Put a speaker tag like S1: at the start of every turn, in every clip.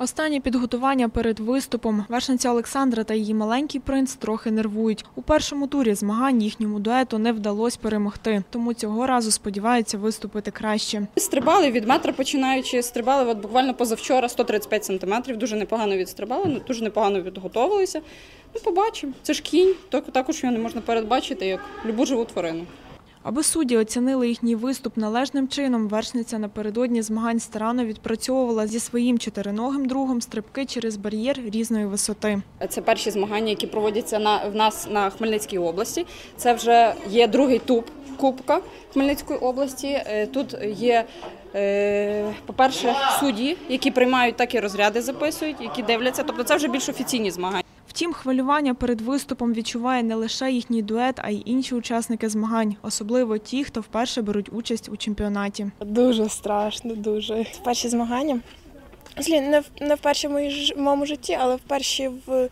S1: Останнє підготування перед виступом. Вершниця Олександра та її маленький принц трохи нервують. У першому турі змагань їхньому дуету не вдалося перемогти, тому цього разу сподіваються виступити краще.
S2: Стрибали від метра починаючи, стрибали от буквально позавчора 135 сантиметрів, дуже непогано відстрибали, ну, дуже непогано підготовилися. Ну, побачимо. Це ж кінь, так- також його не можна передбачити, як любу живу тварину.
S1: Аби судді оцінили їхній виступ належним чином, вершниця напередодні змагань старанно відпрацьовувала зі своїм чотириногим другом стрибки через бар'єр різної висоти.
S2: Це перші змагання, які проводяться на, в нас на Хмельницькій області. Це вже є другий туп Кубка Хмельницької області. Е, Тут є, е, по-перше, судді, які приймають такі розряди, записують, які дивляться. Тобто це вже більш офіційні змагання.
S1: Втім, хвилювання перед виступом відчуває не лише їхній дует, а й інші учасники змагань, особливо ті, хто вперше беруть участь у чемпіонаті.
S3: Дуже страшно, дуже. Перші змагання. Взагалі, не в не вперше в моєму житті, але вперше в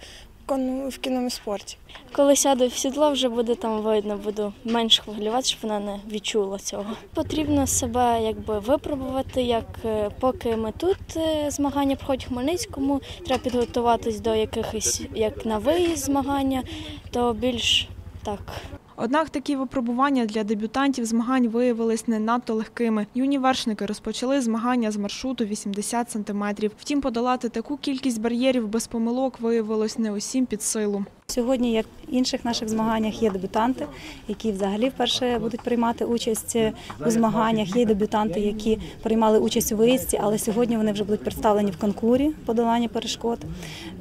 S3: в кінному спорті.
S4: Коли сяду в сідло, вже буде там видно, буду менш хвилювати, щоб вона не відчула цього. Потрібно себе якби випробувати, як е, поки ми тут е, змагання проходять в Хмельницькому, треба підготуватись до якихось як на виїзд змагання, то більш так
S1: Однак такі випробування для дебютантів змагань виявились не надто легкими. Юні вершники розпочали змагання з маршруту 80 сантиметрів. Втім, подолати таку кількість бар'єрів без помилок виявилось не усім під силу.
S5: Сьогодні, як в інших наших змаганнях, є дебютанти, які взагалі вперше будуть приймати участь у змаганнях. Є дебютанти, які приймали участь у виїзді, але сьогодні вони вже будуть представлені в конкурі подолання перешкод.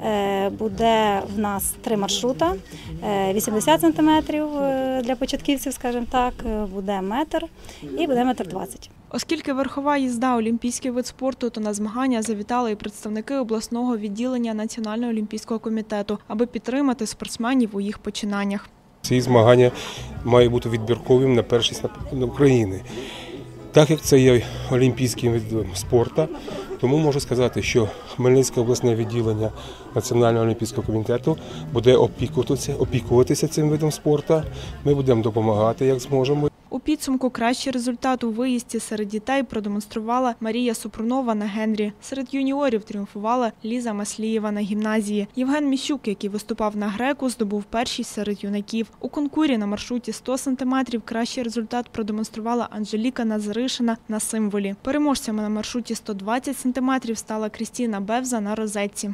S5: Е, Буде в нас три маршрута: Е, 80 сантиметрів е, для початківців, скажімо так, е, буде метр і буде метр двадцять.
S1: Оскільки верхова їзда олімпійський вид спорту, то на змагання завітали і представники обласного відділення Національного олімпійського комітету, аби підтримати спортсменів у їх починаннях.
S6: Ці змагання мають бути відбірковим на першість на України. Так як це є олімпійським видом спорту, тому можу сказати, що Хмельницьке обласне відділення Національного олімпійського комітету буде опікуватися, опікуватися цим видом спорту. Ми будемо допомагати, як зможемо.
S1: Підсумку кращий результат у виїзді серед дітей продемонструвала Марія Супрунова на Генрі. Серед юніорів тріумфувала Ліза Маслієва на гімназії. Євген Міщук, який виступав на греку, здобув першість серед юнаків. У конкурі на маршруті 100 сантиметрів кращий результат продемонструвала Анжеліка Назаришина на символі. Переможцями на маршруті 120 сантиметрів стала Крістіна Бевза на розетці.